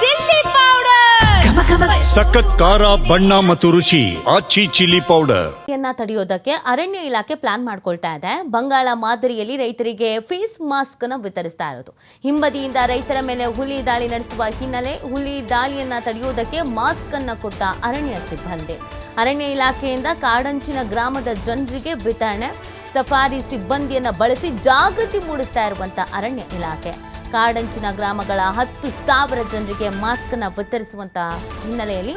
Chilli powder. ಸಖತ್ ಖಾರ ಬಣ್ಣ ಮತ್ತು ರುಚಿ ಆಚಿ ಚಿಲ್ಲಿ ಪೌಡರ್. ಯನ್ನ ತಡೆಯೋದಕ್ಕೆ ಅರಣ್ಯ ಇಲಾಖೆ ಪ್ಲಾನ್ ಮಾಡ್ಕೊಳ್ತಾ ಇದೆ. ಬಂಗಾಳ ಮಾದರಿಯಲ್ಲಿ ರೈತರಿಗೆ ಫೇಸ್ ಮಾಸ್ಕ್ ಅನ್ನು ವಿತರಿಸ್ತಾ ಇರೋದು. ಹಿಂಬದಿಯಿಂದ ರೈತರ ಮೇಲೆ ಹುಲಿ ದಾಳಿ ನಡೆಸುವ ಹಿನ್ನೆಲೆ ಹುಲಿ ದಾಳಿಯನ್ನ ತಡೆಯೋದಕ್ಕೆ ಮಾಸ್ಕ್ ಅನ್ನ ಕೊಟ್ಟ ಅರಣ್ಯ ಸಿಬ್ಬಂದಿ. ಅರಣ್ಯ ಇಲಾಖೆಯಿಂದ ಕಾಡಂಚಿನ ಗ್ರಾಮದ ಜನರಿಗೆ ವಿತರಣೆ. ಸಫಾರಿ ಸಿಬ್ಬಂದಿಯನ್ನ ಬಳಸಿ ಜಾಗೃತಿ ಮೂಡಿಸ್ತಾ ಇರುವಂತ ಅರಣ್ಯ ಇಲಾಖೆ. ಕಾಡಂಚಿನ ಗ್ರಾಮಗಳ ಹತ್ತು ಸಾವಿರ ಜನರಿಗೆ ಮಾಸ್ಕ್ ಅನ್ನ ವಿತರಿಸುವಂತ ಹಿನ್ನೆಲೆಯಲ್ಲಿ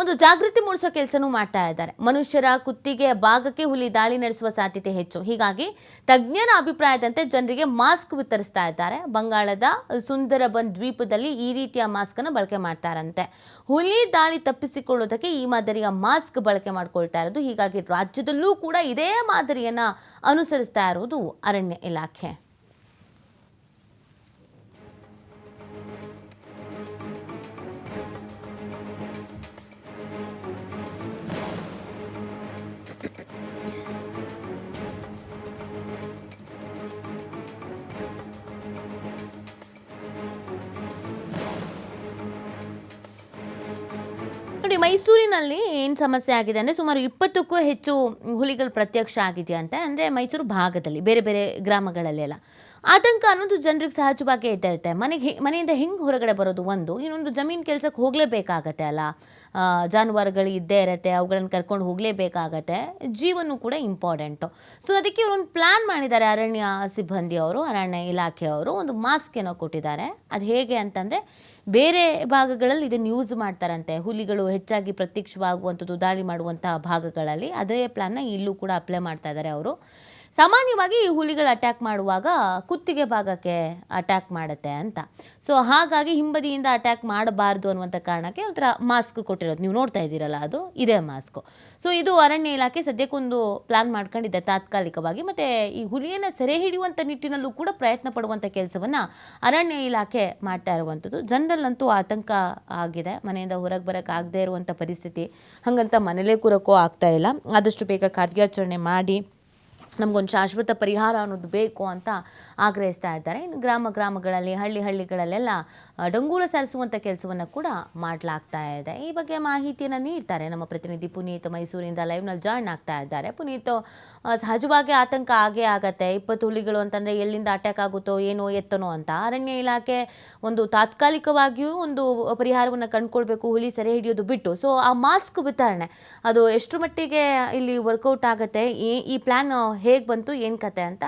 ಒಂದು ಜಾಗೃತಿ ಮೂಡಿಸೋ ಕೆಲಸನೂ ಮಾಡ್ತಾ ಇದ್ದಾರೆ. ಮನುಷ್ಯರ ಕುತ್ತಿಗೆ ಭಾಗಕ್ಕೆ ಹುಲಿ ದಾಳಿ ನಡೆಸುವ ಸಾಧ್ಯತೆ ಹೆಚ್ಚು. ಹೀಗಾಗಿ ತಜ್ಞರ ಅಭಿಪ್ರಾಯದಂತೆ ಜನರಿಗೆ ಮಾಸ್ಕ್ ವಿತರಿಸ್ತಾ ಇದ್ದಾರೆ. ಬಂಗಾಳದ ಸುಂದರಬನ್ ದ್ವೀಪದಲ್ಲಿ ಈ ರೀತಿಯ ಮಾಸ್ಕ್ ಅನ್ನು ಬಳಕೆ ಮಾಡ್ತಾರಂತೆ. ಹುಲಿ ದಾಳಿ ತಪ್ಪಿಸಿಕೊಳ್ಳೋದಕ್ಕೆ ಈ ಮಾದರಿಯ ಮಾಸ್ಕ್ ಬಳಕೆ ಮಾಡಿಕೊಳ್ತಾ ಇರೋದು. ಹೀಗಾಗಿ ರಾಜ್ಯದಲ್ಲೂ ಕೂಡ ಇದೇ ಮಾದರಿಯನ್ನು ಅನುಸರಿಸ್ತಾ ಇರೋದು ಅರಣ್ಯ ಇಲಾಖೆ. ನೋಡಿ, ಮೈಸೂರಿನಲ್ಲಿ ಏನು ಸಮಸ್ಯೆ ಆಗಿದೆ ಅಂದರೆ ಸುಮಾರು ಇಪ್ಪತ್ತಕ್ಕೂ ಹೆಚ್ಚು ಹುಲಿಗಳು ಪ್ರತ್ಯಕ್ಷ ಅಂತ ಅಂದರೆ ಮೈಸೂರು ಭಾಗದಲ್ಲಿ, ಬೇರೆ ಬೇರೆ ಗ್ರಾಮಗಳಲ್ಲೆಲ್ಲ. ಆತಂಕ ಅನ್ನೋದು ಜನರಿಗೆ ಸಹಜವಾಗಿ ಇದ್ದೇ ಇರುತ್ತೆ ಮನೆಗೆ ಮನೆಯಿಂದ ಹೆಂಗೆ ಹೊರಗಡೆ ಬರೋದು ಒಂದು? ಇನ್ನೊಂದು ಜಮೀನು ಕೆಲಸಕ್ಕೆ ಹೋಗಲೇಬೇಕಾಗತ್ತೆ ಅಲ್ಲ? ಜಾನುವಾರುಗಳು ಇದ್ದೇ ಇರುತ್ತೆ, ಅವುಗಳನ್ನು ಕರ್ಕೊಂಡು ಹೋಗಲೇಬೇಕಾಗತ್ತೆ. ಜೀವನೂ ಕೂಡ ಇಂಪಾರ್ಟೆಂಟು ಸೊ ಅದಕ್ಕೆ ಇವರೊಂದು ಪ್ಲ್ಯಾನ್ ಮಾಡಿದ್ದಾರೆ ಅರಣ್ಯ ಸಿಬ್ಬಂದಿ ಅವರು, ಅರಣ್ಯ ಇಲಾಖೆಯವರು ಒಂದು ಮಾಸ್ಕ್ ಏನೋ ಕೊಟ್ಟಿದ್ದಾರೆ. ಅದು ಹೇಗೆ ಅಂತಂದರೆ, ಬೇರೆ ಭಾಗಗಳಲ್ಲಿ ಇದನ್ನು ಯೂಸ್ ಮಾಡ್ತಾರಂತೆ. ಹುಲಿಗಳು ಹೆಚ್ಚಾಗಿ ಪ್ರತ್ಯಕ್ಷವಾಗುವಂಥದ್ದು, ದಾಳಿ ಮಾಡುವಂಥ ಭಾಗಗಳಲ್ಲಿ. ಅದೇ ಪ್ಲ್ಯಾನ್ನ ಇಲ್ಲೂ ಕೂಡ ಅಪ್ಲೈ ಮಾಡ್ತಾ ಇದ್ದಾರೆ ಅವರು. ಸಾಮಾನ್ಯವಾಗಿ ಈ ಹುಲಿಗಳು ಅಟ್ಯಾಕ್ ಮಾಡುವಾಗ ಕುತ್ತಿಗೆ ಭಾಗಕ್ಕೆ ಅಟ್ಯಾಕ್ ಮಾಡುತ್ತೆ ಅಂತ. ಸೊ ಹಾಗಾಗಿ ಹಿಂಬದಿಯಿಂದ ಅಟ್ಯಾಕ್ ಮಾಡಬಾರ್ದು ಅನ್ನುವಂಥ ಕಾರಣಕ್ಕೆ ಒಂಥರ ಮಾಸ್ಕ್ ಕೊಟ್ಟಿರೋದು. ನೀವು ನೋಡ್ತಾ ಇದ್ದೀರಲ್ಲ ಅದು, ಇದೇ ಮಾಸ್ಕು ಸೊ ಇದು ಅರಣ್ಯ ಇಲಾಖೆ ಸದ್ಯಕ್ಕೊಂದು ಪ್ಲಾನ್ ಮಾಡ್ಕೊಂಡಿದೆ ತಾತ್ಕಾಲಿಕವಾಗಿ. ಮತ್ತು ಈ ಹುಲಿಯನ್ನು ಸೆರೆ ಹಿಡಿಯುವಂಥ ನಿಟ್ಟಿನಲ್ಲೂ ಕೂಡ ಪ್ರಯತ್ನ ಪಡುವಂಥ ಕೆಲಸವನ್ನು ಅರಣ್ಯ ಇಲಾಖೆ ಮಾಡ್ತಾ ಇರುವಂಥದ್ದು. ಜನರಲ್ಲಂತೂ ಆತಂಕ ಆಗಿದೆ. ಮನೆಯಿಂದ ಹೊರಗೆ ಬರೋಕ್ಕೆ ಆಗದೇ ಇರುವಂಥ ಪರಿಸ್ಥಿತಿ. ಹಾಗಂತ ಮನೇಲೇ ಕೂರಕ್ಕೂ ಆಗ್ತಾ ಇಲ್ಲ. ಆದಷ್ಟು ಬೇಗ ಕಾರ್ಯಾಚರಣೆ ಮಾಡಿ ನಮಗೊಂದು ಶಾಶ್ವತ ಪರಿಹಾರ ಅನ್ನೋದು ಬೇಕು ಅಂತ ಆಗ್ರಹಿಸ್ತಾ ಇದ್ದಾರೆ. ಇನ್ನು ಗ್ರಾಮ ಗ್ರಾಮಗಳಲ್ಲಿ, ಹಳ್ಳಿ ಹಳ್ಳಿಗಳಲ್ಲೆಲ್ಲ ಡಂಗೂರ ಸಾರಿಸುವಂಥ ಕೆಲಸವನ್ನು ಕೂಡ ಮಾಡಲಾಗ್ತಾ ಇದೆ. ಈ ಬಗ್ಗೆ ಮಾಹಿತಿಯನ್ನು ನೀಡ್ತಾರೆ ನಮ್ಮ ಪ್ರತಿನಿಧಿ ಪುನೀತ್ ಮೈಸೂರಿಂದ ಲೈವ್ನಲ್ಲಿ ಜಾಯ್ನ್ ಆಗ್ತಾ ಇದ್ದಾರೆ. ಪುನೀತ್ ಸಹಜವಾಗಿ ಆತಂಕ ಆಗೇ ಆಗತ್ತೆ. ಇಪ್ಪತ್ತು ಹುಲಿಗಳು ಅಂತಂದರೆ ಎಲ್ಲಿಂದ ಅಟ್ಯಾಕ್ ಆಗುತ್ತೋ, ಏನೋ ಎತ್ತನೋ ಅಂತ. ಅರಣ್ಯ ಇಲಾಖೆ ಒಂದು ತಾತ್ಕಾಲಿಕವಾಗಿಯೂ ಒಂದು ಪರಿಹಾರವನ್ನು ಕಂಡುಕೊಳ್ಬೇಕು, ಹುಲಿ ಸೆರೆ ಹಿಡಿಯೋದು ಬಿಟ್ಟು. ಸೊ ಆ ಮಾಸ್ಕ್ ವಿತರಣೆ, ಅದು ಎಷ್ಟು ಮಟ್ಟಿಗೆ ಇಲ್ಲಿ ವರ್ಕೌಟ್ ಆಗುತ್ತೆ? ಈ ಈ ಪ್ಲ್ಯಾನ್ ಹೇಗೆ ಬಂತು, ಏನು ಕತೆ ಅಂತ?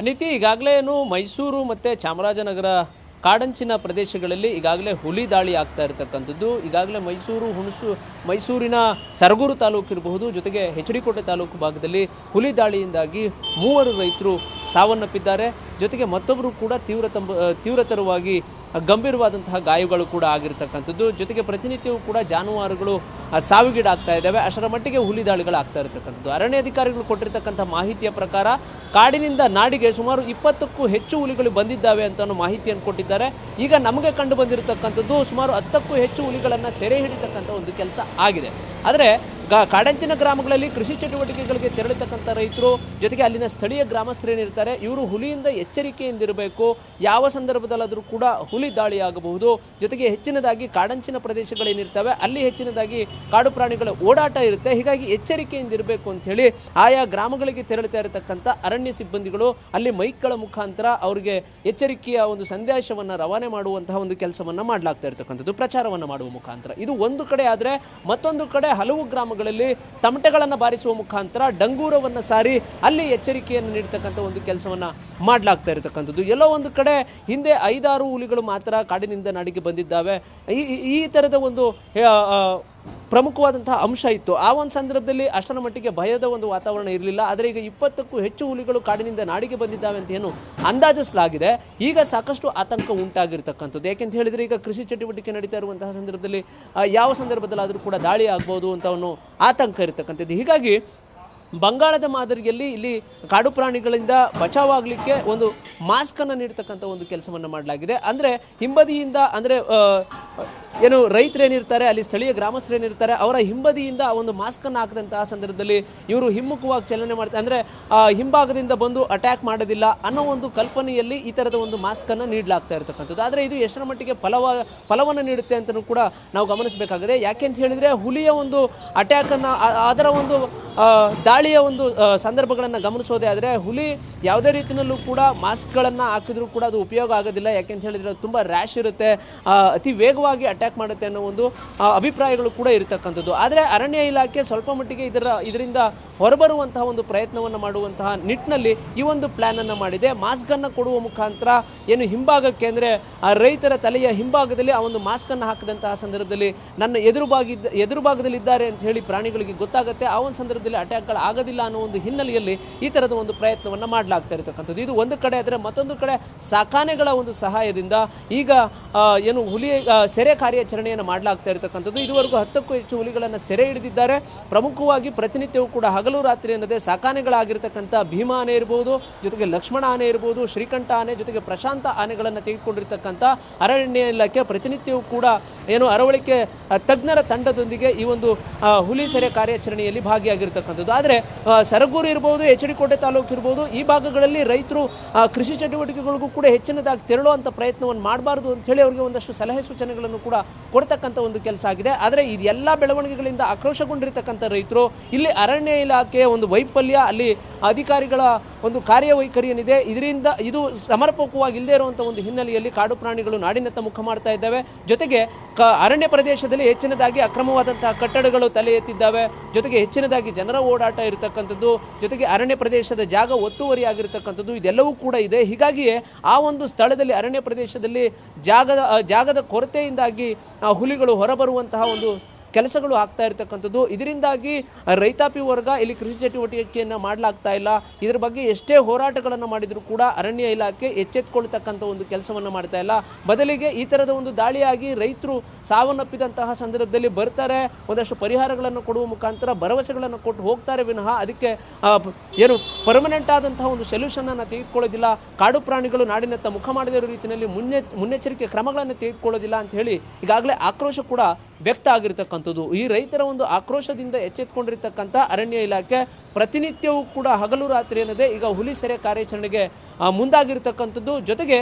ಅನಿತಿ, ಈಗಾಗಲೇ ಏನು ಮೈಸೂರು ಮತ್ತು ಚಾಮರಾಜನಗರ ಕಾಡಂಚಿನ ಪ್ರದೇಶಗಳಲ್ಲಿ ಈಗಾಗಲೇ ಹುಲಿ ದಾಳಿ ಆಗ್ತಾ ಇರತಕ್ಕಂಥದ್ದು. ಈಗಾಗಲೇ ಮೈಸೂರು ಹುಣಸು, ಮೈಸೂರಿನ ಸರಗೂರು ತಾಲೂಕು ಇರಬಹುದು, ಜೊತೆಗೆ ಹೆಚ್ಡಿಕೋಟೆ ಕೋಟೆ ತಾಲೂಕು ಭಾಗದಲ್ಲಿ ಹುಲಿ ದಾಳಿಯಿಂದಾಗಿ ಮೂವರು ರೈತರು ಸಾವನ್ನಪ್ಪಿದ್ದಾರೆ. ಜೊತೆಗೆ ಮತ್ತೊಬ್ಬರು ಕೂಡ ತೀವ್ರ ತಂಬ ತೀವ್ರತರವಾಗಿ ಗಂಭೀರವಾದಂತಹ ಗಾಯಗಳು ಕೂಡ ಆಗಿರ್ತಕ್ಕಂಥದ್ದು. ಜೊತೆಗೆ ಪ್ರತಿನಿತ್ಯವೂ ಕೂಡ ಜಾನುವಾರುಗಳು ಸಾವಿಗೀಡಾಗ್ತಾ ಇದ್ದಾವೆ. ಅಷ್ಟರ ಮಟ್ಟಿಗೆ ಹುಲಿ ದಾಳಿಗಳು ಆಗ್ತಾ ಇರತಕ್ಕಂಥದ್ದು. ಅರಣ್ಯ ಅಧಿಕಾರಿಗಳು ಕೊಟ್ಟಿರ್ತಕ್ಕಂಥ ಮಾಹಿತಿಯ ಪ್ರಕಾರ ಕಾಡಿನಿಂದ ನಾಡಿಗೆ ಸುಮಾರು ಇಪ್ಪತ್ತಕ್ಕೂ ಹೆಚ್ಚು ಹುಲಿಗಳು ಬಂದಿದ್ದಾವೆ ಅಂತ ಅನ್ನೋ ಮಾಹಿತಿಯನ್ನು ಕೊಟ್ಟಿದ್ದಾರೆ. ಈಗ ನಮಗೆ ಕಂಡು ಬಂದಿರತಕ್ಕಂಥದ್ದು ಸುಮಾರು ಹತ್ತಕ್ಕೂ ಹೆಚ್ಚು ಹುಲಿಗಳನ್ನು ಸೆರೆ ಹಿಡಿತಕ್ಕಂಥ ಒಂದು ಕೆಲಸ ಆಗಿದೆ. ಆದರೆ ಕಾಡಂಚಿನ ಗ್ರಾಮಗಳಲ್ಲಿ ಕೃಷಿ ಚಟುವಟಿಕೆಗಳಿಗೆ ತೆರಳತಕ್ಕಂಥ ರೈತರು, ಜೊತೆಗೆ ಅಲ್ಲಿನ ಸ್ಥಳೀಯ ಗ್ರಾಮಸ್ಥರೇನಿರ್ತಾರೆ ಇವರು ಹುಲಿಯಿಂದ ಎಚ್ಚರಿಕೆಯಿಂದಿರಬೇಕು. ಯಾವ ಸಂದರ್ಭದಲ್ಲಾದರೂ ಕೂಡ ಹುಲಿ ದಾಳಿಯಾಗಬಹುದು. ಜೊತೆಗೆ ಹೆಚ್ಚಿನದಾಗಿ ಕಾಡಂಚಿನ ಪ್ರದೇಶಗಳೇನಿರ್ತವೆ, ಅಲ್ಲಿ ಹೆಚ್ಚಿನದಾಗಿ ಕಾಡು ಪ್ರಾಣಿಗಳ ಓಡಾಟ ಇರುತ್ತೆ. ಹೀಗಾಗಿ ಎಚ್ಚರಿಕೆಯಿಂದಿರಬೇಕು ಅಂತ ಹೇಳಿ ಆಯಾ ಗ್ರಾಮಗಳಿಗೆ ತೆರಳುತ್ತಾ ಇರತಕ್ಕಂಥ ಅರಣ್ಯ ಸಿಬ್ಬಂದಿಗಳು ಅಲ್ಲಿ ಮೈಕ್ಗಳ ಮುಖಾಂತರ ಅವರಿಗೆ ಎಚ್ಚರಿಕೆಯ ಒಂದು ಸಂದೇಶವನ್ನು ರವಾನೆ ಮಾಡುವಂತಹ ಒಂದು ಕೆಲಸವನ್ನು ಮಾಡಲಾಗ್ತಾ ಇರತಕ್ಕಂಥದ್ದು, ಪ್ರಚಾರವನ್ನು ಮಾಡುವ ಮುಖಾಂತರ. ಇದು ಒಂದು ಕಡೆ ಆದರೆ ಮತ್ತೊಂದು ಕಡೆ ಹಲವು ಗ್ರಾಮಗಳಲ್ಲಿ ತಮಟೆಗಳನ್ನು ಬಾರಿಸುವ ಮುಖಾಂತರ ಡಂಗೂರವನ್ನು ಸಾರಿ ಅಲ್ಲಿ ಎಚ್ಚರಿಕೆಯನ್ನು ನೀಡ್ತಕ್ಕಂಥ ಒಂದು ಕೆಲಸವನ್ನು ಮಾಡಲಾಗ್ತಾ ಇರತಕ್ಕಂಥದ್ದು. ಎಲ್ಲೋ ಒಂದು ಕಡೆ ಹಿಂದೆ ಐದಾರು ಹುಲಿಗಳು ಮಾತ್ರ ಕಾಡಿನಿಂದ ನಾಡಿಗೆ ಬಂದಿದ್ದಾವೆ. ಈ, ಈ- ಥರದ ಒಂದು ಪ್ರಮುಖವಾದಂತಹ ಅಂಶ ಇತ್ತು. ಆ ಒಂದು ಸಂದರ್ಭದಲ್ಲಿ ಅಷ್ಟರ ಮಟ್ಟಿಗೆ ಭಯದ ಒಂದು ವಾತಾವರಣ ಇರಲಿಲ್ಲ. ಆದರೆ ಈಗ ಇಪ್ಪತ್ತಕ್ಕೂ ಹೆಚ್ಚು ಹುಲಿಗಳು ಕಾಡಿನಿಂದ ನಾಡಿಗೆ ಬಂದಿದ್ದಾವೆ ಅಂತ ಏನು ಅಂದಾಜಿಸಲಾಗಿದೆ. ಈಗ ಸಾಕಷ್ಟು ಆತಂಕ ಉಂಟಾಗಿರ್ತಕ್ಕಂಥದ್ದು. ಯಾಕೆಂತ ಹೇಳಿದರೆ ಈಗ ಕೃಷಿ ಚಟುವಟಿಕೆ ನಡೀತಾ ಇರುವಂತಹ ಸಂದರ್ಭದಲ್ಲಿ ಯಾವ ಸಂದರ್ಭದಲ್ಲಾದರೂ ಕೂಡ ದಾಳಿ ಆಗ್ಬೋದು ಅಂತ ಒಂದು ಆತಂಕ ಇರತಕ್ಕಂಥದ್ದು. ಹೀಗಾಗಿ ಬಂಗಾಳದ ಮಾದರಿಯಲ್ಲಿ ಇಲ್ಲಿ ಕಾಡು ಪ್ರಾಣಿಗಳಿಂದ ಬಚಾವಾಗಲಿಕ್ಕೆ ಒಂದು ಮಾಸ್ಕ್ ಅನ್ನು ನೀಡ್ತಕ್ಕಂಥ ಒಂದು ಕೆಲಸವನ್ನು ಮಾಡಲಾಗಿದೆ. ಅಂದ್ರೆ ಹಿಂಬದಿಯಿಂದ, ಅಂದ್ರೆ ಏನು ರೈತರೇನಿರ್ತಾರೆ ಅಲ್ಲಿ ಸ್ಥಳೀಯ ಗ್ರಾಮಸ್ಥರೇನಿರ್ತಾರೆ ಅವರ ಹಿಂಬದಿಯಿಂದ ಒಂದು ಮಾಸ್ಕ್ ಅನ್ನು ಹಾಕಿದಂತಹ ಸಂದರ್ಭದಲ್ಲಿ ಇವರು ಹಿಮ್ಮುಖವಾಗಿ ಚಲನೆ ಮಾಡ್ತಾರೆ ಅಂದ್ರೆ ಹಿಂಭಾಗದಿಂದ ಬಂದು ಅಟ್ಯಾಕ್ ಮಾಡೋದಿಲ್ಲ ಅನ್ನೋ ಒಂದು ಕಲ್ಪನೆಯಲ್ಲಿ ಈ ತರದ ಒಂದು ಮಾಸ್ಕ್ ಅನ್ನು ನೀಡಲಾಗ್ತಾ ಇರತಕ್ಕಂಥದ್ದು. ಆದ್ರೆ ಇದು ಎಷ್ಟರ ಮಟ್ಟಿಗೆ ಫಲವ ಫಲವನ್ನು ನೀಡುತ್ತೆ ಅಂತಲೂ ಕೂಡ ನಾವು ಗಮನಿಸಬೇಕಾಗಿದೆ. ಯಾಕೆ ಅಂತ ಹೇಳಿದ್ರೆ ಹುಲಿಯ ಒಂದು ಅಟ್ಯಾಕ್ ಅನ್ನ ಅದರ ಒಂದು ದಾಳಿಯ ಒಂದು ಸಂದರ್ಭಗಳನ್ನು ಗಮನಿಸೋದೇ ಆದರೆ ಹುಲಿ ಯಾವುದೇ ರೀತಿಯಲ್ಲೂ ಕೂಡ ಮಾಸ್ಕ್ಗಳನ್ನು ಹಾಕಿದ್ರೂ ಕೂಡ ಅದು ಉಪಯೋಗ ಆಗೋದಿಲ್ಲ. ಯಾಕೆಂತ ಹೇಳಿದ್ರೆ ತುಂಬ ರ್ಯಾಶ್ ಇರುತ್ತೆ ಅತಿ ವೇಗವಾಗಿ ಅಟ್ಯಾಕ್ ಮಾಡುತ್ತೆ ಅನ್ನೋ ಒಂದು ಅಭಿಪ್ರಾಯಗಳು ಕೂಡ ಇರತಕ್ಕಂಥದ್ದು. ಆದರೆ ಅರಣ್ಯ ಇಲಾಖೆ ಸ್ವಲ್ಪ ಮಟ್ಟಿಗೆ ಇದರ, ಇದರಿಂದ ಹೊರಬರುವಂತಹ ಒಂದು ಪ್ರಯತ್ನವನ್ನು ಮಾಡುವಂತಹ ನಿಟ್ಟಿನಲ್ಲಿ ಈ ಒಂದು ಪ್ಲ್ಯಾನನ್ನು ಮಾಡಿದೆ. ಮಾಸ್ಕನ್ನು ಕೊಡುವ ಮುಖಾಂತರ ಏನು ಹಿಂಭಾಗಕ್ಕೆ ಅಂದರೆ, ಆ, ರೈತರ ತಲೆಯ ಹಿಂಭಾಗದಲ್ಲಿ ಆ ಒಂದು ಮಾಸ್ಕನ್ನು ಹಾಕಿದಂತಹ ಸಂದರ್ಭದಲ್ಲಿ ನನ್ನ ಎದುರು ಭಾಗಿದ್ದ ಎದುರು ಭಾಗದಲ್ಲಿ ಇದ್ದಾರೆ ಅಂತ ಹೇಳಿ ಪ್ರಾಣಿಗಳಿಗೆ ಗೊತ್ತಾಗುತ್ತೆ. ಆ ಒಂದು ಸಂದರ್ಭದಲ್ಲಿ ಅಟ್ಯಾಕ್ಗಳು ಆಗೋದಿಲ್ಲ ಅನ್ನೋ ಒಂದು ಹಿನ್ನೆಲೆಯಲ್ಲಿ ಈ ಥರದ ಒಂದು ಪ್ರಯತ್ನವನ್ನು ಮಾಡಲಾಗ್ತಾ ಇರತಕ್ಕಂಥದ್ದು. ಇದು ಒಂದು ಕಡೆ ಆದರೆ ಮತ್ತೊಂದು ಕಡೆ ಸಾಕಾನೆಗಳ ಒಂದು ಸಹಾಯದಿಂದ ಈಗ ಏನು ಹುಲಿ ಸೆರೆ ಕಾರ್ಯಾಚರಣೆಯನ್ನು ಮಾಡಲಾಗ್ತಾ ಇರತಕ್ಕಂಥದ್ದು. ಇದುವರೆಗೂ ಹತ್ತಕ್ಕೂ ಹೆಚ್ಚು ಹುಲಿಗಳನ್ನು ಸೆರೆ ಹಿಡಿದಿದ್ದಾರೆ. ಪ್ರಮುಖವಾಗಿ ಪ್ರತಿನಿತ್ಯವೂ ಕೂಡ ಹಗಲು ರಾತ್ರಿ ಅನ್ನದೇ ಸಾಕಾನೆಗಳಾಗಿರ್ತಕ್ಕಂಥ ಭೀಮಾ ಆನೆ ಇರ್ಬೋದು, ಜೊತೆಗೆ ಲಕ್ಷ್ಮಣ ಆನೆ ಇರ್ಬೋದು, ಶ್ರೀಕಂಠ ಆನೆ, ಜೊತೆಗೆ ಪ್ರಶಾಂತ ಆನೆಗಳನ್ನು ತೆಗೆದುಕೊಂಡಿರ್ತಕ್ಕಂಥ ಅರಣ್ಯ ಇಲಾಖೆ ಪ್ರತಿನಿತ್ಯವೂ ಕೂಡ ಏನು ಅರವಳಿಕೆ ತಜ್ಞರ ತಂಡದೊಂದಿಗೆ ಈ ಒಂದು ಹುಲಿ ಸೆರೆ ಕಾರ್ಯಾಚರಣೆಯಲ್ಲಿ ಭಾಗಿಯಾಗಿರ್ತಕ್ಕಂಥದ್ದು. ಆದರೆ ಸರಗೂರು ಇರ್ಬೋದು, ಎಚ್ ಡಿ ಕೋಟೆ ತಾಲೂಕು ಇರ್ಬೋದು, ಈ ಭಾಗಗಳಲ್ಲಿ ರೈತರು ಕೃಷಿ ಚಟುವಟಿಕೆಗಳಿಗೂ ಕೂಡ ಹೆಚ್ಚಿನದಾಗಿ ತೆರಳುವಂಥ ಪ್ರಯತ್ನವನ್ನು ಮಾಡಬಾರ್ದು ಅಂತ ಹೇಳಿ ಅವರಿಗೆ ಒಂದಷ್ಟು ಸಲಹೆ ಸೂಚನೆಗಳನ್ನು ಕೂಡ ಕೊಡ್ತಕ್ಕಂಥ ಒಂದು ಕೆಲಸ ಆಗಿದೆ. ಆದರೆ ಇದೆಲ್ಲ ಬೆಳವಣಿಗೆಗಳಿಂದ ಆಕ್ರೋಶಗೊಂಡಿರ್ತಕ್ಕಂಥ ರೈತರು, ಇಲ್ಲಿ ಅರಣ್ಯ ಇಲಾಖೆಯ ಒಂದು ವೈಫಲ್ಯ, ಅಲ್ಲಿ ಅಧಿಕಾರಿಗಳ ಒಂದು ಕಾರ್ಯವೈಖರಿ ಏನಿದೆ ಇದರಿಂದ ಇದು ಸಮರ್ಪಕವಾಗಿ ಇಲ್ಲದೆ ಇರುವಂಥ ಒಂದು ಹಿನ್ನೆಲೆಯಲ್ಲಿ ಕಾಡು ಪ್ರಾಣಿಗಳು ನಾಡಿನತ್ತ ಮುಖ ಮಾಡ್ತಾ ಇದ್ದಾವೆ. ಜೊತೆಗೆ ಕ ಅರಣ್ಯ ಪ್ರದೇಶದಲ್ಲಿ ಹೆಚ್ಚಿನದಾಗಿ ಅಕ್ರಮವಾದಂತಹ ಕಟ್ಟಡಗಳು ತಲೆ ಎತ್ತಿದ್ದಾವೆ. ಜೊತೆಗೆ ಹೆಚ್ಚಿನದಾಗಿ ಜನರ ಓಡಾಟ ಇರತಕ್ಕಂಥದ್ದು. ಜೊತೆಗೆ ಅರಣ್ಯ ಪ್ರದೇಶದ ಜಾಗ ಒತ್ತುವರಿ ಆಗಿರತಕ್ಕಂಥದ್ದು ಇದೆಲ್ಲವೂ ಕೂಡ ಇದೆ. ಹೀಗಾಗಿಯೇ ಆ ಒಂದು ಸ್ಥಳದಲ್ಲಿ, ಅರಣ್ಯ ಪ್ರದೇಶದಲ್ಲಿ ಜಾಗದ ಜಾಗದ ಕೊರತೆಯಿಂದಾಗಿ ಹುಲಿಗಳು ಹೊರಬರುವಂತಹ ಒಂದು ಕೆಲಸಗಳು ಆಗ್ತಾ ಇರತಕ್ಕಂಥದ್ದು. ಇದರಿಂದಾಗಿ ರೈತಾಪಿ ವರ್ಗ ಇಲ್ಲಿ ಕೃಷಿ ಚಟುವಟಿಕೆಯನ್ನು ಮಾಡಲಾಗ್ತಾ ಇಲ್ಲ. ಇದರ ಬಗ್ಗೆ ಎಷ್ಟೇ ಹೋರಾಟಗಳನ್ನು ಮಾಡಿದರೂ ಕೂಡ ಅರಣ್ಯ ಇಲಾಖೆ ಎಚ್ಚೆತ್ಕೊಳ್ತಕ್ಕಂಥ ಒಂದು ಕೆಲಸವನ್ನು ಮಾಡ್ತಾ ಇಲ್ಲ. ಬದಲಿಗೆ ಈ ಥರದ ಒಂದು ದಾಳಿಯಾಗಿ ರೈತರು ಸಾವನ್ನಪ್ಪಿದಂತಹ ಸಂದರ್ಭದಲ್ಲಿ ಬರ್ತಾರೆ. ಒಂದಷ್ಟು ಪರಿಹಾರಗಳನ್ನು ಕೊಡುವ ಮುಖಾಂತರ ಭರವಸೆಗಳನ್ನು ಕೊಟ್ಟು ಹೋಗ್ತಾರೆ ವಿನಃ ಅದಕ್ಕೆ ಏನು ಪರ್ಮನೆಂಟ್ ಆದಂತಹ ಒಂದು ಸೊಲ್ಯೂಷನನ್ನು ತೆಗೆದುಕೊಳ್ಳೋದಿಲ್ಲ. ಕಾಡು ಪ್ರಾಣಿಗಳು ನಾಡಿನತ್ತ ಮುಖ ಮಾಡದೇ ಇರೋ ರೀತಿಯಲ್ಲಿ ಮುನ್ನೆ, ಮುನ್ನೆಚ್ಚರಿಕೆ ಕ್ರಮಗಳನ್ನು ತೆಗೆದುಕೊಳ್ಳೋದಿಲ್ಲ ಅಂತ ಹೇಳಿ ಈಗಾಗಲೇ ಆಕ್ರೋಶ ಕೂಡ ವ್ಯಕ್ತ ಆಗಿರ್ತಕ್ಕಂಥದ್ದು. ಈ ರೈತರ ಒಂದು ಆಕ್ರೋಶದಿಂದ ಎಚ್ಚೆತ್ಕೊಂಡಿರ್ತಕ್ಕಂಥ ಅರಣ್ಯ ಇಲಾಖೆ ಪ್ರತಿನಿತ್ಯವೂ ಕೂಡ ಹಗಲು ರಾತ್ರಿ ಅನ್ನದೇ ಈಗ ಹುಲಿ ಸೆರೆ ಕಾರ್ಯಾಚರಣೆಗೆ ಮುಂದಾಗಿರ್ತಕ್ಕಂಥದ್ದು. ಜೊತೆಗೆ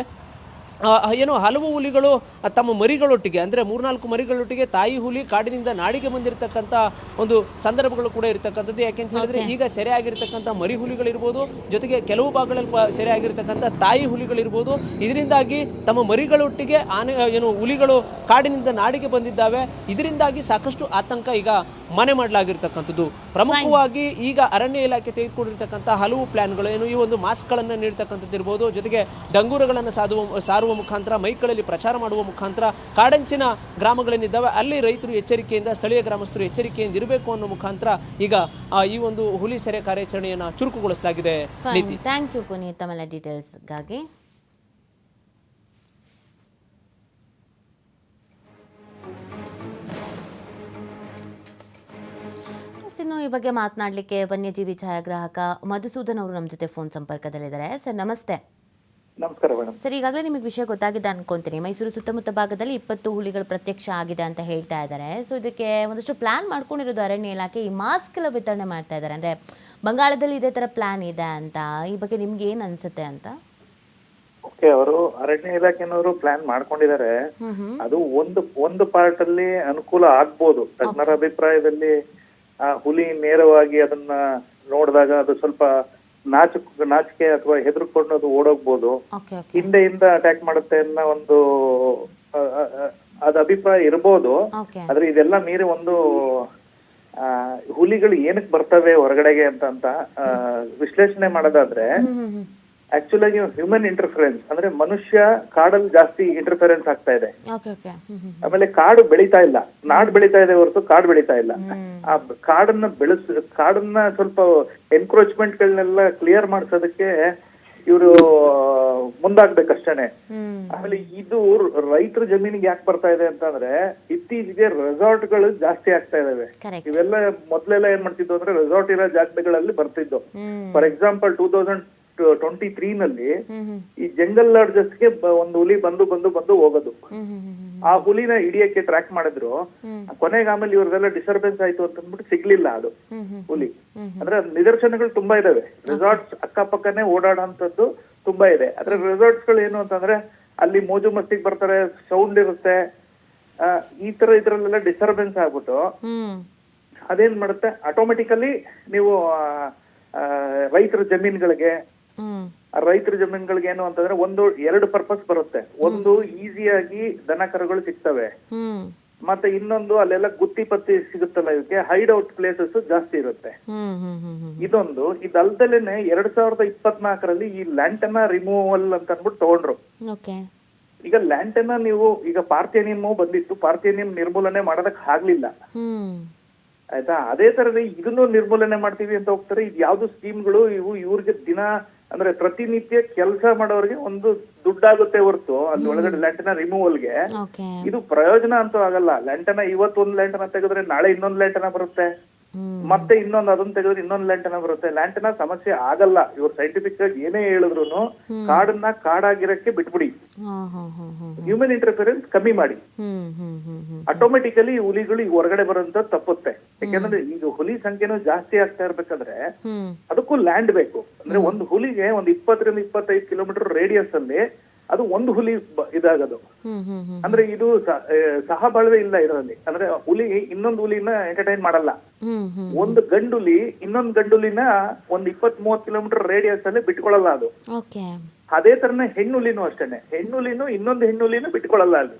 ಏನು ಹಲವು ಹುಲಿಗಳು ತಮ್ಮ ಮರಿಗಳೊಟ್ಟಿಗೆ ಅಂದರೆ ಮೂರ್ನಾಲ್ಕು ಮರಿಗಳೊಟ್ಟಿಗೆ ತಾಯಿ ಹುಲಿ ಕಾಡಿನಿಂದ ನಾಡಿಗೆ ಬಂದಿರತಕ್ಕಂಥ ಒಂದು ಸಂದರ್ಭಗಳು ಕೂಡ ಇರತಕ್ಕಂಥದ್ದು. ಯಾಕೆಂತ ಹೇಳಿದ್ರೆ ಈಗ ಸೆರೆ ಆಗಿರ್ತಕ್ಕಂಥ ಮರಿ ಹುಲಿಗಳಿರ್ಬೋದು ಜೊತೆಗೆ ಕೆಲವು ಭಾಗಗಳಲ್ಲಿ ಸೆರೆ ಆಗಿರ್ತಕ್ಕಂಥ ತಾಯಿ ಹುಲಿಗಳಿರ್ಬೋದು. ಇದರಿಂದಾಗಿ ತಮ್ಮ ಮರಿಗಳೊಟ್ಟಿಗೆ ಆನೆ ಏನು ಹುಲಿಗಳು ಕಾಡಿನಿಂದ ನಾಡಿಗೆ ಬಂದಿದ್ದಾವೆ. ಇದರಿಂದಾಗಿ ಸಾಕಷ್ಟು ಆತಂಕ ಈಗ ಮನೆ ಮಾಡಲಾಗಿರ್ತಕ್ಕಂಥದ್ದು. ಪ್ರಮುಖವಾಗಿ ಈಗ ಅರಣ್ಯ ಇಲಾಖೆ ತೆಗೆದುಕೊಂಡಿರ್ತಕ್ಕಂಥ ಹಲವು ಪ್ಲಾನ್ಗಳು ಏನು ಈ ಒಂದು ಮಾಸ್ಕ್ಗಳನ್ನು ನೀಡ್ತಕ್ಕಂಥದ್ದು ಇರ್ಬೋದು. ಜೊತೆಗೆ ಡಂಗೂರುಗಳನ್ನು ಸಾಧುವ ಸಾರುವ ಮುಖಾಂತರ ಮೈಕ್ಗಳಲ್ಲಿ ಪ್ರಚಾರ ಮಾಡುವ ಮುಖಾಂತರ ಕಾಡಂಚಿನ ಗ್ರಾಮಗಳೇನಿದ್ದಾವೆ ಅಲ್ಲಿ ರೈತರು ಎಚ್ಚರಿಕೆಯಿಂದ ಸ್ಥಳೀಯ ಗ್ರಾಮಸ್ಥರು ಎಚ್ಚರಿಕೆಯಿಂದ ಇರಬೇಕು ಅನ್ನೋ ಮುಖಾಂತರ ಈಗ ಈ ಒಂದು ಹುಲಿ ಸೆರೆ ಕಾರ್ಯಾಚರಣೆಯನ್ನು ಚುರುಕುಗೊಳಿಸಲಾಗಿದೆ. Thank you Puneeth. ಡೀಟೇಲ್ಸ್ಗಾಗಿ ಇನ್ನು ಈ ಬಗ್ಗೆ ಮಾತನಾಡಲಿಕ್ಕೆ ವನ್ಯಜೀವಿ ಛಾಯಾಗ್ರಾಹಕ ಮಧುಸೂದನ್ ಅವರು ನಮ್ಮ ಜೊತೆ ಫೋನ್ ಸಂಪರ್ಕದಲ್ಲಿದ್ದಾರೆ. ಸರ್ ನಮಸ್ತೆ. ನಮಸ್ಕಾರ ಮೇಡಮ್ ಸರ್ ಈಗಾಗಲೇ ನಿಮಗೆ ವಿಷಯ ಗೊತ್ತಾಗಿದೆ ಅನ್ಕೊಂತೀನಿ. ಮೈಸೂರು ಸುತ್ತಮುತ್ತ ಭಾಗದಲ್ಲಿ ಇಪ್ಪತ್ತು ಹುಲಿಗಳು ಪ್ರತ್ಯಕ್ಷ ಆಗಿದೆ ಅಂತ ಹೇಳ್ತಾ ಇದ್ದಾರೆ. ಸೊ ಇದಕ್ಕೆ ಒಂದಷ್ಟು ಪ್ಲಾನ್ ಮಾಡ್ಕೊಂಡಿರೋದು ಅರಣ್ಯ ಇಲಾಖೆ ಈ ಮಾಸ್ಕ್ ಎಲ್ಲ ವಿತರಣೆ ಮಾಡ್ತಾ ಇದ್ದಾರೆ. ಅಂದ್ರೆ ಬಂಗಾಳದಲ್ಲಿ ಇದೇ ತರ ಪ್ಲಾನ್ ಇದೆ ಅಂತ. ಈ ಬಗ್ಗೆ ನಿಮ್ಗೆ ಏನು ಅನ್ಸುತ್ತೆ ಅಂತ? ಓಕೆ ಅವರು ಅರಣ್ಯ ಇಲಾಖೆನವರು ಪ್ಲಾನ್ ಮಾಡ್ಕೊಂಡಿದ್ದಾರೆ. ಅದು ಒಂದು ಒಂದು ಪಾರ್ಟ್ ಅಲ್ಲಿ ಅನುಕೂಲ ಆಗ್ಬೋದು. ತಜ್ಞರ ಅಭಿಪ್ರಾಯದಲ್ಲಿ ಆ ಹುಲಿ ನೇರವಾಗಿ ಅದನ್ನ ನೋಡಿದಾಗ ಅದು ಸ್ವಲ್ಪ ನಾಚು ನಾಚಿಕೆ ಅಥವಾ ಹೆದರ್ಕೊಂಡು ಅದು ಓಡೋಗ್ಬೋದು. ಹಿಂದೆಯಿಂದ ಅಟ್ಯಾಕ್ ಮಾಡುತ್ತೆ ಅನ್ನೋ ಒಂದು ಅದ್ ಅಭಿಪ್ರಾಯ ಇರ್ಬೋದು. ಓಕೆ. ಆದ್ರೆ ಇದೆಲ್ಲ ಮೀರಿ ಒಂದು ಆ, ಹುಲಿಗಳು ಏನಕ್ಕೆ ಬರ್ತವೆ ಹೊರಗಡೆಗೆ ಅಂತ ಅಂತ ವಿಶ್ಲೇಷಣೆ ಮಾಡೋದಾದ್ರೆ ಆಕ್ಚುಲ್ ಆಗಿ ಹ್ಯೂಮನ್ ಇಂಟರ್ಫರೆನ್ಸ್ ಅಂದ್ರೆ ಮನುಷ್ಯ ಕಾಡಲ್ಲಿ ಜಾಸ್ತಿ ಇಂಟರ್ಫರೆನ್ಸ್ ಆಗ್ತಾ ಇದೆ. ಆಮೇಲೆ ಕಾಡು ಬೆಳೀತಾ ಇಲ್ಲ. ನಾಡ್ ಬೆಳೀತಾ ಇದೆ ಹೊರತು ಕಾಡು ಬೆಳೀತಾ ಇಲ್ಲ. ಆ ಕಾಡನ್ನ ಬೆಳೆಸ್ ಕಾಡನ್ನ ಸ್ವಲ್ಪ ಎನ್ಕ್ರೋಚ್ಮೆಂಟ್ ಗಳನ್ನೆಲ್ಲ ಕ್ಲಿಯರ್ ಮಾಡಿಸೋದಕ್ಕೆ ಇವರು ಮುಂದಾಗ್ಬೇಕಷ್ಟೇನೆ. ಆಮೇಲೆ ಇದು ರೈತರ ಜಮೀನಿಗೆ ಯಾಕೆ ಬರ್ತಾ ಇದೆ ಅಂತಂದ್ರೆ ಇತ್ತೀಚೆಗೆ ರೆಸಾರ್ಟ್ಗಳು ಜಾಸ್ತಿ ಆಗ್ತಾ ಇದಾವೆ. ಇವೆಲ್ಲ ಮೊದ್ಲೆಲ್ಲ ಏನ್ ಮಾಡ್ತಿದ್ವು ಅಂದ್ರೆ ರೆಸಾರ್ಟ್ ಇರೋ ಜಾಗಗಳಲ್ಲಿ ಬರ್ತಿದ್ದು for example two thousand twenty three ನಲ್ಲಿ ಹ್ಮ್ ಹ್ಮ್. ಈ ಜಂಗಲ್ ಲಾಡ್ಜಸ್ಗೆ ಒಂದು ಹುಲಿ ಬಂದು ಬಂದು ಬಂದು ಹೋಗೋದು. ಆ ಹುಲಿನ ಹಿಡಿಯಕ್ಕೆ ಟ್ರ್ಯಾಕ್ ಮಾಡಿದ್ರು. ಕೊನೆಗೆ ಆಮೇಲೆ ಇವ್ರದೆಲ್ಲ ಡಿಸ್ಟರ್ಬೆನ್ಸ್ ಆಯ್ತು ಅಂತ ಅಂದ್ಬಿಟ್ಟು ಸಿಗ್ಲಿಲ್ಲ ಅದು ಹುಲಿ. ಅಂದ್ರೆ ನಿದರ್ಶನಗಳು ತುಂಬಾ ಇದಾವೆ. ರೆಸಾರ್ಟ್ಸ್ ಅಕ್ಕಪಕ್ಕನೆ ಓಡಾಡೋಂಥದ್ದು ತುಂಬಾ ಇದೆ. ಅದ್ರ ರೆಸಾರ್ಟ್ಸ್ಗಳು ಏನು ಅಂತಂದ್ರೆ ಅಲ್ಲಿ ಮೋಜು ಮಸ್ತಿಗೆ ಬರ್ತಾರೆ ಸೌಂಡ್ ಇರುತ್ತೆ. ಈ ತರ ಇದ್ರಲ್ಲೆಲ್ಲ ಡಿಸ್ಟರ್ಬೆನ್ಸ್ ಆಗ್ಬಿಟ್ಟು ಅದೇನ್ ಮಾಡುತ್ತೆ? ಆಟೋಮೆಟಿಕಲಿ ನೀವು ರೈತರ ಜಮೀನುಗಳಿಗೆ ರೈತರ ಜಮೀನುಗಳಿಗೆ ಏನು ಅಂತಂದ್ರೆ ಒಂದು ಎರಡು ಪರ್ಪಸ್ ಬರುತ್ತೆ. ಒಂದು ಈಸಿಯಾಗಿ ದನ ಕರುಗಳು ಸಿಗ್ತವೆ. ಮತ್ತೆ ಇನ್ನೊಂದು ಅಲ್ಲೆಲ್ಲ ಗುತ್ತಿ ಪತ್ತಿ ಸಿಗುತ್ತಲ್ಲ ಇದಕ್ಕೆ ಹೈಡ್ ಔಟ್ ಪ್ಲೇಸಸ್ ಜಾಸ್ತಿ ಇರುತ್ತೆ. ಇದೊಂದು. ಇದಲ್ದಲೇನೆ ಎರಡ್ ಸಾವಿರದ ಇಪ್ಪತ್ನಾಲ್ಕರಲ್ಲಿ ಈ ಲ್ಯಾಂಟನ ರಿಮೂವಲ್ ಅಂತ ಅಂದ್ಬಿಟ್ಟು ತಗೊಂಡ್ರು. ಈಗ ಲ್ಯಾಂಟನ ನೀವು ಈಗ ಪಾರ್ಥೇನಿಯಂ ಬಂದಿತ್ತು ಪಾರ್ಥೇನಿಯಂ ನಿರ್ಮೂಲನೆ ಮಾಡೋದಕ್ ಆಗ್ಲಿಲ್ಲ. ಆಯ್ತಾ? ಅದೇ ತರನೇ ಇದನ್ನು ನಿರ್ಮೂಲನೆ ಮಾಡ್ತೀವಿ ಅಂತ ಹೋಗ್ತಾರೆ. ಇದು ಯಾವ್ದು ಸ್ಕೀಮ್ಗಳು ಇವು ಇವ್ರಿಗೆ ದಿನ ಅಂದ್ರೆ ಪ್ರತಿನಿತ್ಯ ಕೆಲಸ ಮಾಡೋರಿಗೆ ಒಂದು ದುಡ್ಡಾಗುತ್ತೆ ಹೊರತು ಅಲ್ಲಿ ಒಳಗಡೆ ಲ್ಯಾಂಟನ ರಿಮೂವಲ್ಗೆ ಇದು ಪ್ರಯೋಜನ ಅಂತೂ ಆಗಲ್ಲ. ಲ್ಯಾಂಟನ ಇವತ್ತು ಒಂದ್ ಲ್ಯಾಂಟನ ತೆಗೆದ್ರೆ ನಾಳೆ ಇನ್ನೊಂದ್ ಲ್ಯಾಂಟನ ಬರುತ್ತೆ. ಮತ್ತೆ ಇನ್ನೊಂದು ಅದನ್ನ ತೆಗೆದ್ರೆ ಇನ್ನೊಂದ್ ಲ್ಯಾಂಟನ ಬರುತ್ತೆ. ಲ್ಯಾಂಟನ ಸಮಸ್ಯೆ ಆಗಲ್ಲ. ಇವ್ರು ಸೈಂಟಿಫಿಕ್ ಆಗಿ ಏನೇ ಹೇಳಿದ್ರು ಕಾಡನ್ನ ಕಾಡಾಗಿರಕ್ಕೆ ಬಿಟ್ಬಿಡಿ. ಹ್ಯೂಮನ್ ಇಂಟರ್ಫಿರೆನ್ಸ್ ಕಮ್ಮಿ ಮಾಡಿ. ಆಟೋಮೆಟಿಕಲಿ ಹುಲಿಗಳು ಈಗ ಹೊರಗಡೆ ಬರೋಂತ ತಪ್ಪುತ್ತೆ. ಯಾಕಂದ್ರೆ ಈಗ ಹುಲಿ ಸಂಖ್ಯೆನೂ ಜಾಸ್ತಿ ಆಗ್ತಾ ಇರ್ಬೇಕಾದ್ರೆ ಅದಕ್ಕೂ ಲ್ಯಾಂಡ್ ಬೇಕು. ಅಂದ್ರೆ ಒಂದು ಹುಲಿಗೆ ಒಂದು ಇಪ್ಪತ್ತರಿಂದ ಇಪ್ಪತ್ತೈದು ಕಿಲೋಮೀಟರ್ ರೇಡಿಯಸ್ ಅಲ್ಲಿ ಅದು ಒಂದು ಹುಲಿ ಇದಾಗದು. ಅಂದ್ರೆ ಇದು ಸಹ ಇಲ್ಲ ಇದರಲ್ಲಿ. ಅಂದ್ರೆ ಹುಲಿ ಇನ್ನೊಂದು ಹುಲಿನ ಎಂಟರ್ಟೈನ್ ಮಾಡಲ್ಲ. ಒಂದು ಗಂಡುಲಿ ಇನ್ನೊಂದು ಗಂಡುಲಿನ ಒಂದ್ ಇಪ್ಪತ್ ಮೂವತ್ ಕಿಲೋಮೀಟರ್ ರೇಡಿಯಸ್ ಅಲ್ಲಿ ಬಿಟ್ಕೊಳ್ಳಲ್ಲ ಅದು. ಅದೇ ತರನೇ ಹೆಣ್ಣುಲಿನೂ ಅಷ್ಟೇನೆ. ಹೆಣ್ಣುಲಿನೂ ಇನ್ನೊಂದು ಹೆಣ್ಣುಲಿನೂ ಬಿಟ್ಕೊಳ್ಳಲ್ಲ ಅಲ್ಲಿ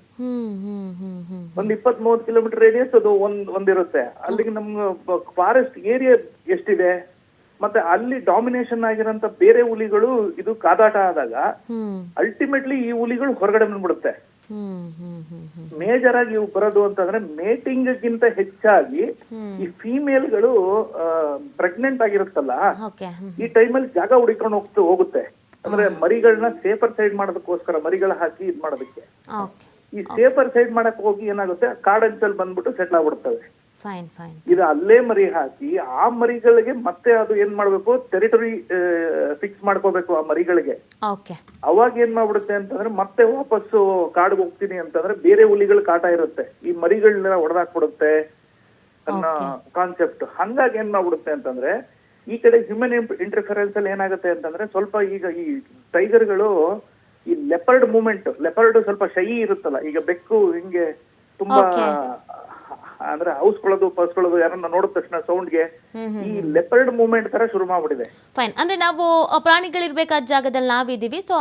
ಒಂದ್ ಇಪ್ಪತ್ ಮೂವತ್ ಕಿಲೋಮೀಟರ್ ರೇಡಿಯಸ್ ಅದು ಒಂದ್ ಒಂದಿರುತ್ತೆ. ಅಲ್ಲಿಗೆ ನಮ್ಗೆ ಫಾರೆಸ್ಟ್ ಏರಿಯಾ ಎಷ್ಟಿದೆ? ಮತ್ತೆ ಅಲ್ಲಿ ಡಾಮಿನೇಷನ್ ಆಗಿರೋಂತ ಬೇರೆ ಹುಲಿಗಳು ಇದು ಕಾದಾಟ ಆದಾಗ ಅಲ್ಟಿಮೇಟ್ಲಿ ಈ ಹುಲಿಗಳು ಹೊರಗಡೆ ಬಂದ್ಬಿಡುತ್ತೆ. ಮೇಜರ್ ಆಗಿ ಇವು ಬರೋದು ಅಂತಂದ್ರೆ ಮೇಟಿಂಗ್ ಗಿಂತ ಹೆಚ್ಚಾಗಿ ಈ ಫೀಮೇಲ್ಗಳು ಪ್ರೆಗ್ನೆಂಟ್ ಆಗಿರುತ್ತಲ್ಲ ಈ ಟೈಮಲ್ಲಿ ಜಾಗ ಹುಡಿಕೊಂಡು ಹೋಗ್ತಾ ಹೋಗುತ್ತೆ. ಅಂದ್ರೆ ಮರಿಗಳನ್ನ ಸೇಫರ್ ಸೈಡ್ ಮಾಡೋದಕ್ಕೋಸ್ಕರ ಮರಿಗಳ ಹಾಕಿ ಇದ್ ಮಾಡೋದಕ್ಕೆ ಈ ಸೇಫರ್ ಸೈಡ್ ಮಾಡಕ್ ಹೋಗಿ ಏನಾಗುತ್ತೆ ಕಾಡಂಚಲ್ ಬಂದ್ಬಿಟ್ಟು ಸೆಟ್ಲ್ ಆಗ್ಬಿಡ್ತವೆ. ಫೈನ್ ಫೈನ್ ಇದು ಅಲ್ಲೇ ಮರಿ ಹಾಕಿ ಆ ಮರಿಗಳಿಗೆ ಮತ್ತೆ ಅದು ಏನ್ ಮಾಡ್ಬೇಕು? ಟೆರಿಟರಿ ಫಿಕ್ಸ್ ಮಾಡ್ಕೋಬೇಕು ಆ ಮರಿಗಳಿಗೆ. ಓಕೆ ಅವಾಗ ಏನ್ ಮಾಡ್ಬಿಡುತ್ತೆ ಅಂತಂದ್ರೆ ಮತ್ತೆ ವಾಪಸ್ಸು ಕಾಡ್ಗೆ ಹೋಗ್ತೀನಿ ಅಂತಂದ್ರೆ ಬೇರೆ ಹುಲಿಗಳ ಕಾಟ ಇರುತ್ತೆ. ಈ ಮರಿಗಳನ್ನ ಹೊಡೆದಾಕ್ಬಿಡುತ್ತೆ ಅನ್ನೋ ಕಾನ್ಸೆಪ್ಟ್ ಹಂಗಾಗಿ ಏನ್ ಮಾಡ್ಬಿಡುತ್ತೆ ಅಂತಂದ್ರೆ ಈ ಕಡೆ ಹ್ಯೂಮನ್ ಇಂಟರ್ಫರೆನ್ಸ್ ಅಲ್ಲಿ ಏನಾಗುತ್ತೆ ಅಂತಂದ್ರೆ ಸ್ವಲ್ಪ ಈಗ ಈ ಟೈಗರ್ಗಳು ಈ ಲೆಪರ್ಡ್ ಮೂಮೆಂಟ್ ಲೆಪರ್ಡ್ ಸ್ವಲ್ಪ ಶೈ ಇರುತ್ತಲ್ಲ ಈಗ ಬೆಕ್ಕು ಹಿಂಗೆ ತುಂಬಾ. ಅಂದ್ರೆ ಔಸ್ಕೊಳ್ಳೋದು ಪಸ್ಕೊಳ್ಳೋದು ಯಾರನ್ನ ನೋಡಿದ ತಕ್ಷಣ ಸೌಂಡ್ಗೆ ಈ ಲೆಪರ್ಡ್ ಮೂವ್ಮೆಂಟ್ ತರ ಶುರು ಮಾಡ್ಬಿಟ್ಟಿದೆ. ಫೈನ್ ಅಂದ್ರೆ ನಾವು ಆ, ಪ್ರಾಣಿಗಳಿರ್ಬೇಕಾದ ಜಾಗದಲ್ಲಿ ನಾವಿದ್ದೀವಿ ಸೊ